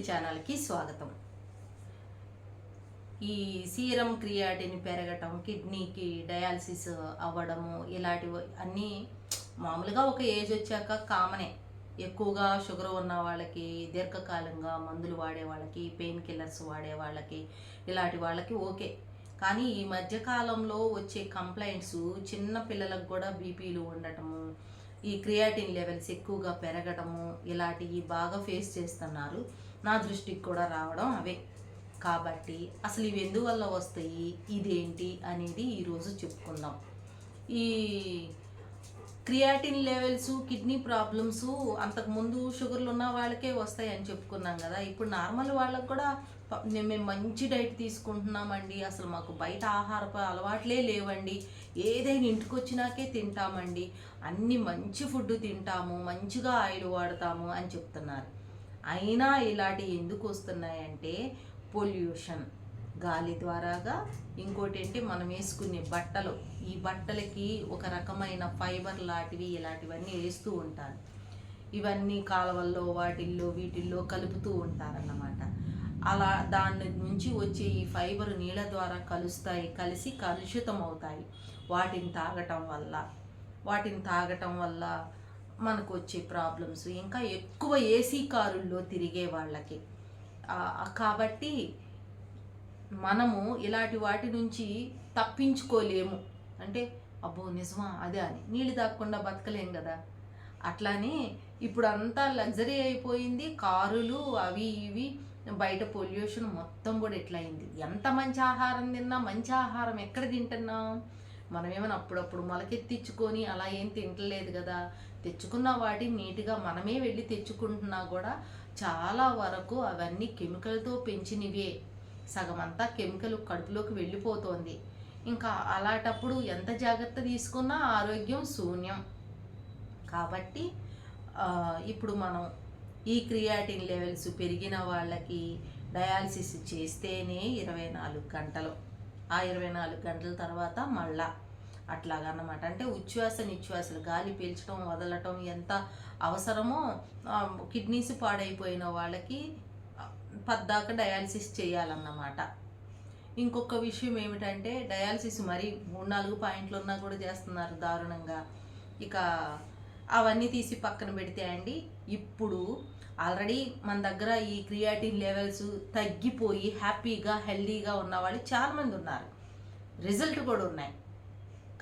సుగ్నాల ఛానల్కి స్వాగతం. ఈ సీరం క్రియాటిన్ పెరగటం కిడ్నీకి డయాలసిస్ అవ్వడము ఇలాంటివి అన్నీ మామూలుగా ఒక ఏజ్ వచ్చాక కామనే. ఎక్కువగా షుగర్ ఉన్న వాళ్ళకి దీర్ఘకాలంగా మందులు వాడే వాళ్ళకి పెయిన్ కిల్లర్స్ వాడే వాళ్ళకి ఇలాంటి వాళ్ళకి ఓకే. కానీ ఈ మధ్యకాలంలో వచ్చే కంప్లైంట్స్ చిన్న పిల్లలకు కూడా బీపీలు ఉండటము ఈ క్రియాటిన్ లెవెల్స్ ఎక్కువగా పెరగడము ఇలాంటివి బాగా ఫేస్ చేస్తున్నారు. నా దృష్టికి కూడా రావడం అవే. కాబట్టి అసలు ఇవి ఎందువల్ల వస్తాయి? ఇదేంటి అనేది ఈరోజు చెప్పుకుందాం. ఈ క్రియాటిన్ లెవెల్స్ కిడ్నీ ప్రాబ్లమ్స్ అంతకుముందు షుగర్లు ఉన్న వాళ్ళకే వస్తాయి అని చెప్పుకున్నాం కదా. ఇప్పుడు నార్మల్ వాళ్ళకు కూడా మేము మంచి డైట్ తీసుకుంటున్నామండి. అసలు మాకు బయట ఆహారపు అలవాట్లే లేవండి. ఏదైనా ఇంటికి వచ్చినాకే తింటామండి. అన్ని మంచి ఫుడ్ తింటాము మంచిగా ఆయిల్ వాడతాము అని చెప్తున్నారు. అయినా ఇలాంటివి ఎందుకు వస్తున్నాయంటే పొల్యూషన్. గాలి ద్వారాగా ఇంకోటి ఏంటి? మనం వేసుకునే బట్టలు. ఈ బట్టలకి ఒక రకమైన ఫైబర్ లాంటివి ఇలాంటివన్నీ వేస్తూ ఉంటారు. ఇవన్నీ కాలువల్లో వాటిల్లో వీటిల్లో కలుపుతూ ఉంటారన్నమాట. అలా దాని నుంచి వచ్చే ఈ ఫైబర్ నీళ్ళ ద్వారా కలుస్తాయి. కలిసి కలుషితం అవుతాయి వాటిని తాగటం వల్ల. వాటిని తాగటం వల్ల మనకు వచ్చే ప్రాబ్లమ్స్ ఇంకా ఎక్కువ ఏసీ కారుల్లో తిరిగే వాళ్ళకి. కాబట్టి మనము ఇలాంటి వాటి నుంచి తప్పించుకోలేము. అంటే అబ్బో నిజమా? అదే అని. నీళ్ళు తాగకుండా బతకలేం కదా. అట్లానే ఇప్పుడు అంతా లగ్జరీ అయిపోయింది. కారులు అవి ఇవి బయట పొల్యూషన్ మొత్తం కూడా ఎట్లయింది? ఎంత మంచి ఆహారం తిన్నా మంచి ఆహారం ఎక్కడ తింటున్నాం? మనం ఏమైనా అప్పుడప్పుడు మొలకెత్తించుకొని అలా ఏం తింటలేదు కదా తెచ్చుకున్న వాటిని నీట్గా మనమే వెళ్ళి తెచ్చుకుంటున్నా కూడా చాలా వరకు అవన్నీ కెమికల్తో పెంచినవే. సగం అంతా కెమికల్ కడుపులోకి వెళ్ళిపోతుంది. ఇంకా అలాంటప్పుడు ఎంత జాగ్రత్త తీసుకున్నా ఆరోగ్యం శూన్యం. కాబట్టి ఇప్పుడు మనం ఈ క్రియాటిన్ లెవెల్స్ పెరిగిన వాళ్ళకి డయాలసిస్ చేస్తేనే ఇరవై నాలుగు గంటలు. ఆ ఇరవై నాలుగు గంటల తర్వాత మళ్ళా అట్లాగన్నమాట. అంటే ఉచ్ఛ్వాస నిశ్వాసలు గాలి పీల్చడం వదలటం ఎంత అవసరమో కిడ్నీస్ పాడైపోయిన వాళ్ళకి పద్దాక డయాలసిస్ చేయాలన్నమాట. ఇంకొక విషయం ఏమిటంటే డయాలసిస్ మరి మూడు నాలుగు పాయింట్లు ఉన్నా కూడా చేస్తున్నారు దారుణంగా. ఇక అవన్నీ తీసి పక్కన పెడితే అండి ఇప్పుడు ఆల్రెడీ మన దగ్గర ఈ క్రియాటిన్ లెవెల్స్ తగ్గిపోయి హ్యాపీగా హెల్దీగా ఉన్న వాళ్ళు చాలామంది ఉన్నారు. రిజల్ట్ కూడా ఉన్నాయి.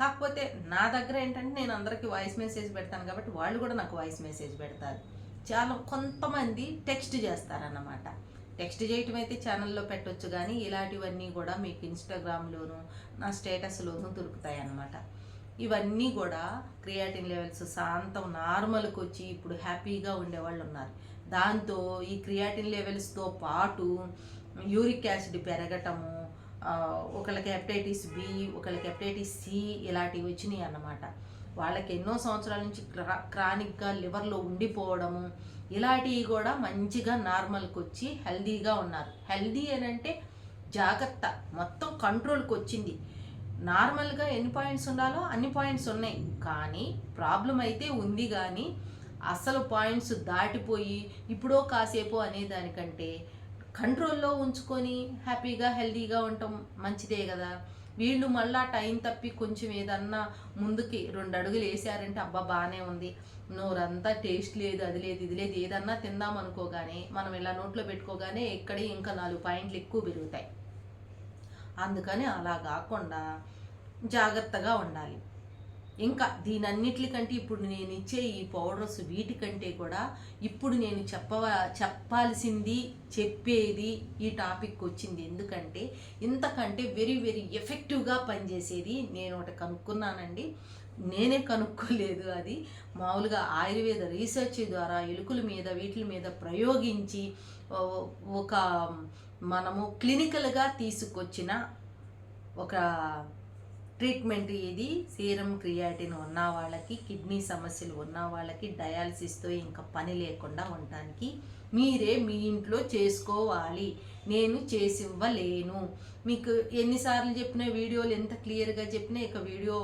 కాకపోతే నా దగ్గర ఏంటంటే నేను అందరికీ వాయిస్ మెసేజ్ పెడతాను కాబట్టి వాళ్ళు కూడా నాకు వాయిస్ మెసేజ్ పెడతారు. చాలా కొంతమంది టెక్స్ట్ చేస్తారన్నమాట. టెక్స్ట్ చేయటం అయితే ఛానల్లో పెట్టొచ్చు కానీ ఇలాంటివన్నీ కూడా మీకు ఇన్స్టాగ్రామ్లోను నా స్టేటస్లోనూ దొరుకుతాయి అన్నమాట Hmm. ఇవన్నీ కూడా క్రియాటిన్ లెవెల్స్ శాంతం నార్మల్కి వచ్చి ఇప్పుడు హ్యాపీగా ఉండేవాళ్ళు ఉన్నారు. దాంతో ఈ క్రియాటిన్ లెవెల్స్తో పాటు యూరిక్ యాసిడ్ పెరగటము ఒకళ్ళకి హెప్టైటిస్ బి ఒకళ్ళకి హెప్టైటిస్ సి ఇలాంటివి వచ్చినాయి అన్నమాట. వాళ్ళకి ఎన్నో సంవత్సరాల నుంచి క్రా క్రానిక్గా లివర్లో ఉండిపోవడము ఇలాంటివి కూడా మంచిగా నార్మల్కి వచ్చి హెల్దీగా ఉన్నారు. హెల్దీ అని అంటే జాగ్రత్త. మొత్తం కంట్రోల్కి వచ్చింది. నార్మల్గా ఎన్ని పాయింట్స్ ఉండాలో అన్ని పాయింట్స్ ఉన్నాయి. కానీ ప్రాబ్లం అయితే ఉంది కానీ అసలు పాయింట్స్ దాటిపోయి ఇప్పుడో కాసేపు అనే దానికంటే కంట్రోల్లో ఉంచుకొని హ్యాపీగా హెల్దీగా ఉండటం మంచిదే కదా. వీళ్ళు మళ్ళా టైం తప్పి కొంచెం ఏదన్నా ముందుకి రెండు అడుగులు వేసారంటే అబ్బా బాగానే ఉంది. నోరంతా టేస్ట్ లేదు అది లేదు ఇది లేదు ఏదన్నా తిందాం అనుకోగానే మనం ఇలా నోట్లో పెట్టుకోగానే ఎక్కడ ఇంకా నాలుగు పాయింట్లు ఎక్కువ పెరుగుతాయి. అందుకని అలా కాకుండా జాగ్రత్తగా ఉండాలి. ఇంకా దీనన్నిటికంటే ఇప్పుడు నేను ఇచ్చే ఈ పౌడర్స్ వీటికంటే కూడా ఇప్పుడు నేను చెప్పవ చెప్పాల్సింది చెప్పేది ఈ టాపిక్ వచ్చింది. ఎందుకంటే ఇంతకంటే వెరీ వెరీ ఎఫెక్టివ్గా పనిచేసేది నేను ఒకటి కనుక్కున్నానండి. నేనే కనుక్కోలేదు అది. మామూలుగా ఆయుర్వేద రీసెర్చ్ ద్వారా ఎలుకల మీద వీటి మీద ప్రయోగించి ఒక మనము క్లినికల్గా తీసుకొచ్చిన ఒక ట్రీట్మెంట్ ఇది. సీరం క్రియాటిన్ ఉన్న వాళ్ళకి కిడ్నీ సమస్యలు ఉన్న వాళ్ళకి డయాలసిస్తో ఇంకా పని లేకుండా ఉండటానికి మీరే మీ ఇంట్లో చేసుకోవాలి. నేను చేసి ఇవ్వలేను మీకు ఎన్నిసార్లు చెప్పిన వీడియోలు ఎంత క్లియర్గా చెప్పినా ఇక వీడియో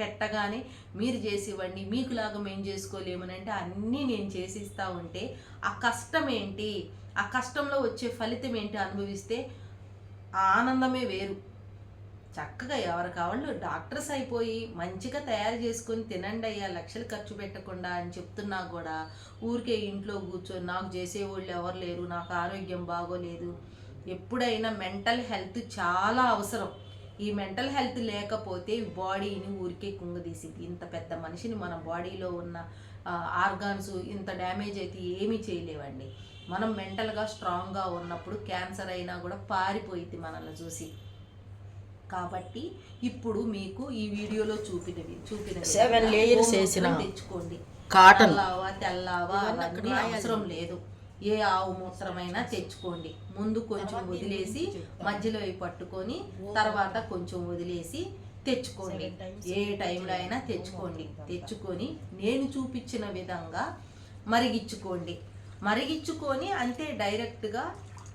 పెట్టగానే మీరు చేసి ఇవ్వండి మీకులాగా మేము చేసుకోలేమని అంటే అన్నీ నేను చేసి ఇస్తా ఉంటే ఆ కష్టం ఏంటి ఆ కష్టంలో వచ్చే ఫలితం ఏంటి అనుభవిస్తే ఆ ఆనందమే వేరు. చక్కగా ఎవరు కావాళ్ళు డాక్టర్స్ అయిపోయి మంచిగా తయారు చేసుకొని తినండి అయ్యా లక్షలు ఖర్చు పెట్టకుండా అని చెప్తున్నా కూడా ఊరికే ఇంట్లో కూర్చొని నాకు చేసేవాళ్ళు ఎవరు లేరు నాకు ఆరోగ్యం బాగోలేదు. ఎప్పుడైనా మెంటల్ హెల్త్ చాలా అవసరం. ఈ మెంటల్ హెల్త్ లేకపోతే బాడీని ఊరికే కుంగదీసింది. ఇంత పెద్ద మనిషిని మన బాడీలో ఉన్న ఆర్గాన్స్ ఇంత డ్యామేజ్ అయితే ఏమీ చేయలేవండి. మనం మెంటల్గా స్ట్రాంగ్గా ఉన్నప్పుడు క్యాన్సర్ అయినా కూడా పారిపోయింది మనల్ని చూసి. కాబట్టి ఇప్పుడు మీకు ఈ వీడియోలో చూపినవి చూపిన layers వేసిన తెచ్చుకోండి. కాటన్. తెల్లవా తెల్లవా అవన్నీ అవసరం లేదు. ఏ ఆవు మూత్రమైనా తెచ్చుకోండి. ముందు కొంచెం వదిలేసి మధ్యలో పట్టుకొని తర్వాత కొంచెం వదిలేసి తెచ్చుకోండి. ఏ టైంలో అయినా తెచ్చుకోండి. తెచ్చుకొని నేను చూపించిన విధంగా మరిగించుకోండి మరిగించుకొని అంతే డైరెక్ట్గా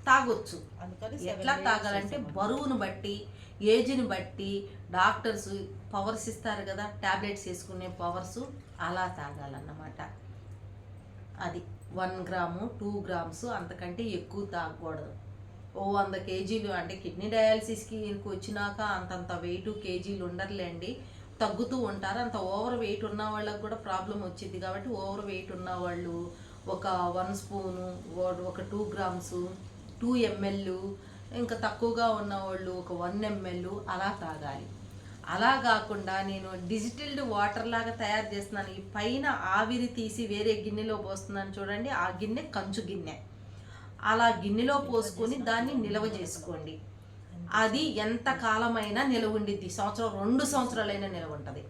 తాగొచ్చు. ఎట్లా తాగాలంటే బరువును బట్టి ఏజ్ని బట్టి డాక్టర్స్ పవర్స్ ఇస్తారు కదా టాబ్లెట్స్ వేసుకునే పవర్స్ అలా తాగాలన్నమాట. అది. వన్ గ్రాము టూ గ్రామ్స్ అంతకంటే ఎక్కువ తాగకూడదు. ఓ వంద కేజీలు అంటే కిడ్నీ డయాలసిస్కి వచ్చినాక అంతంత వెయిట్ కేజీలు ఉండరులేండి. తగ్గుతూ ఉంటారు. అంత ఓవర్ వెయిట్ ఉన్న వాళ్ళకి కూడా ప్రాబ్లం వచ్చింది కాబట్టి ఓవర్ వెయిట్ ఉన్న వాళ్ళు ఒక వన్ స్పూను ఒక టూ గ్రామ్స్ టూ ఎంఎల్ ఇంకా తక్కువగా ఉన్న వాళ్ళు ఒక వన్ ఎంఎల్ అలా తాగాలి. అలా కాకుండా నేను డిజిటల్డ్ వాటర్ లాగా తయారు చేస్తున్నాను. ఈ పైన ఆవిరి తీసి వేరే గిన్నెలో పోస్తున్నాను చూడండి. ఆ గిన్నె కంచు గిన్నె. అలా గిన్నెలో పోసుకొని దాన్ని నిల్వ చేసుకోండి. అది ఎంత కాలమైనా నిలవ ఉండిద్ది. సంవత్సరం రెండు సంవత్సరాలైనా నిలవ ఉంటుంది.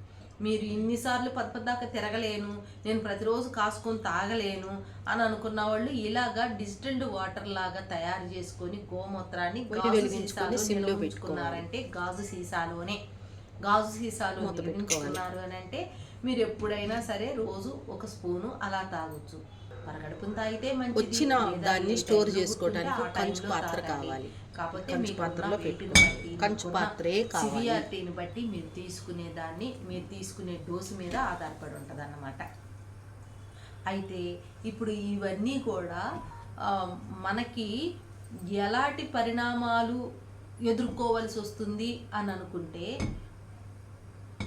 మీరు ఇన్నిసార్లు పది తిరగలేను. నేను ప్రతిరోజు కాసుకొని తాగలేను అని అనుకున్న వాళ్ళు ఇలాగా డిజిటల్డ్ వాటర్ లాగా తయారు చేసుకొని గోమూత్రాన్ని గాజు సీసాలో ఉంచుకున్నారంటే గాజు సీసాలోనే. గాజు సీసాలు నిల్వించుకున్నారు అని అంటే మీరు ఎప్పుడైనా సరే రోజు ఒక స్పూను అలా తాగొచ్చు పరగడుపున తాగితే వచ్చిన దాన్ని స్టోర్ చేసుకోవడానికి కంచు పాత్ర. కావాలి. కాకపోతే మీకున్న పాత్రలో పెట్టుకోవాలి. కంచు పాత్రే. సివియారిటీని బట్టి మీరు తీసుకునే దాన్ని మీరు తీసుకునే డోసు మీద ఆధారపడి ఉంటుంది అన్నమాట అయితే ఇప్పుడు ఇవన్నీ కూడా మనకి ఎలాంటి పరిణామాలు ఎదుర్కోవాల్సి వస్తుంది అని అనుకుంటే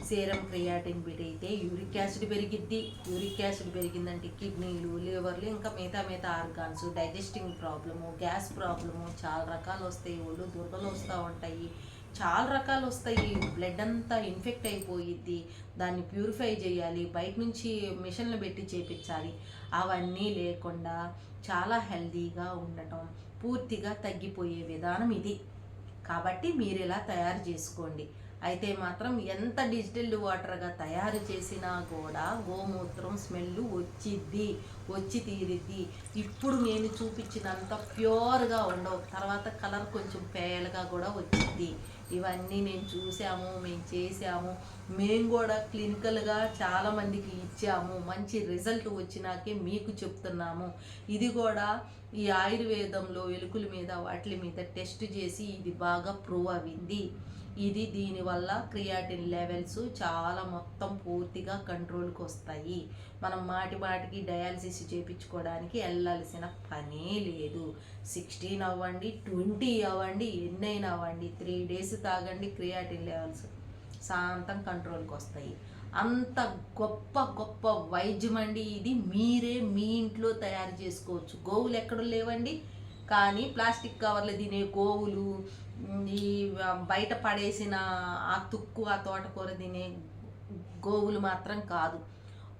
సీరం క్రియాటిన్ బిడ్ అయితే యూరిక్ యాసిడ్ పెరిగిద్ది. యూరిక్ యాసిడ్ పెరిగిందంటే కిడ్నీలు లివర్లు ఇంకా మిగతా మిగతా organs digesting problem gas problem చాలా రకాలు వస్తాయి. ఒళ్ళు దురదలు వస్తూ ఉంటాయి. చాలా రకాలు వస్తాయి. బ్లడ్ అంతా ఇన్ఫెక్ట్ అయిపోయిద్ది. దాన్ని ప్యూరిఫై చేయాలి. బయట నుంచి మిషన్లు పెట్టి చేపించాలి. అవన్నీ లేకుండా చాలా హెల్తీగా ఉండటం పూర్తిగా తగ్గిపోయే విధానం ఇది. కాబట్టి మీరు ఇలా తయారు చేసుకోండి. అయితే మాత్రం ఎంత డిజిటల్ వాటర్గా తయారు చేసినా కూడా గోమూత్రం స్మెల్ వచ్చిద్ది వచ్చి తీరిద్ది. ఇప్పుడు నేను చూపించినంత ప్యూర్గా ఉండవు. తర్వాత కలర్ కొంచెం పేలగా కూడా వచ్చింది ఇవన్నీ నేను చూసాము మేము చేసాము మేము కూడా క్లినికల్గా చాలామందికి ఇచ్చాము. మంచి రిజల్ట్ వచ్చినాకే మీకు చెప్తున్నాము. ఇది కూడా ఈ ఆయుర్వేదంలో ఎలుకల మీద వాటి మీద టెస్ట్ చేసి ఇది బాగా ప్రూవ్ అయింది. ఇది దీనివల్ల క్రియాటిన్ లెవెల్స్ చాలా మొత్తం పూర్తిగా కంట్రోల్కి వస్తాయి. మనం మాటి మాటికి డయాలసిస్ చేయించుకోవడానికి వెళ్ళాల్సిన పనే లేదు. సిక్స్టీన్ అవ్వండి ట్వంటీ అవ్వండి ఎన్నైనా అవ్వండి త్రీ డేస్ తాగండి క్రియాటిన్ లెవెల్స్ శాంతం కంట్రోల్కి వస్తాయి. అంత గొప్ప గొప్ప వైద్యం అండి ఇది. మీరే మీ ఇంట్లో తయారు చేసుకోవచ్చు. గోవులు ఎక్కడ లేవండి. కానీ ప్లాస్టిక్ కవర్లు తినే గోవులు ఈ బయట పడేసిన ఆ తుక్కు ఆ తోటకూర తినే గోవులు మాత్రం కాదు.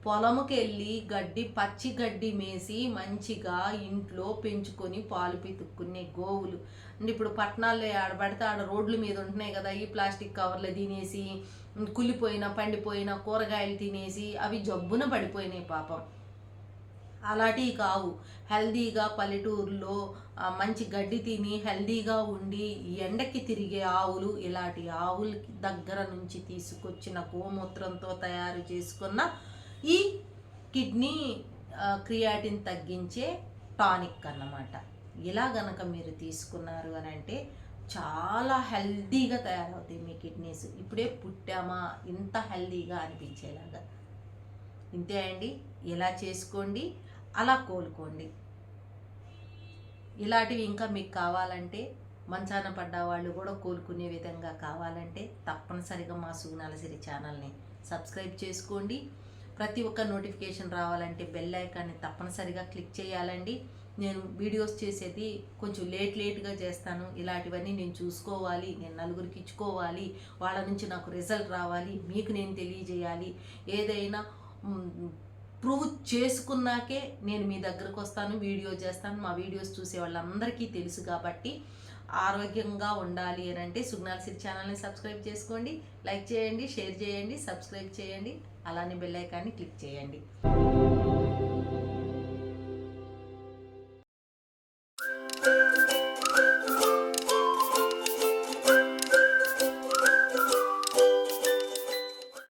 పొలంకి వెళ్ళి గడ్డి పచ్చి గడ్డి మేసి మంచిగా ఇంట్లో పెంచుకొని పాలు పితుక్కునే గోవులు. అంటే ఇప్పుడు పట్టణాల్లో ఆడబడితే ఆడ రోడ్ల మీద ఉంటున్నాయి కదా ఈ ప్లాస్టిక్ కవర్లు తినేసి కుళ్ళిపోయిన పండిపోయిన కూరగాయలు తినేసి అవి జబ్బున పడిపోయినాయి పాపం. అలాంటివి కావు. హెల్దీగా పల్లెటూరులో మంచి గడ్డి తిని హెల్దీగా ఉండి ఎండకి తిరిగే ఆవులు ఇలాంటి ఆవుల దగ్గర నుంచి తీసుకొచ్చిన గోమూత్రంతో తయారు చేసుకున్న ఈ కిడ్నీ క్రియాటిన్ తగ్గించే టానిక్ అన్నమాట. ఇలా గనక మీరు తీసుకున్నారు అని అంటే చాలా హెల్దీగా తయారవుతాయి మీ కిడ్నీస్. ఇప్పుడే పుట్టామా? ఇంత హెల్దీగా అనిపించేలాగా. ఇంతే అండి. ఇలా చేసుకోండి. అలా కోలుకోండి. ఇలాంటివి ఇంకా మీకు కావాలంటే మంచాన పడ్డ వాళ్ళు కూడా కోలుకునే విధంగా కావాలంటే తప్పనిసరిగా మా సుగుణాలసిరి ఛానల్ని సబ్స్క్రైబ్ చేసుకోండి. ప్రతి ఒక్క నోటిఫికేషన్ రావాలంటే బెల్ ఐకాన్ని తప్పనిసరిగా క్లిక్ చేయాలండి. నేను వీడియోస్ చేసేది కొంచెం లేట్ లేట్గా చేస్తాను. ఇలాంటివన్నీ నేను చూసుకోవాలి నేను నలుగురికి ఇచ్చుకోవాలి వాళ్ళ నుంచి నాకు రిజల్ట్ రావాలి మీకు నేను తెలియజేయాలి. ఏదైనా ప్రూవ్ చేసుకున్నాకే నేను మీ దగ్గరకు వస్తాను వీడియో చేస్తాను. మా వీడియోస్ చూసే వాళ్ళందరికీ తెలుసు కాబట్టి ఆరోగ్యంగా ఉండాలి అని అంటే సుగ్నాల్ సిరి ఛానల్ని సబ్స్క్రైబ్ చేసుకోండి లైక్ చేయండి షేర్ చేయండి సబ్స్క్రైబ్ చేయండి అలానే బెల్ ఐకాన్ని క్లిక్ చేయండి.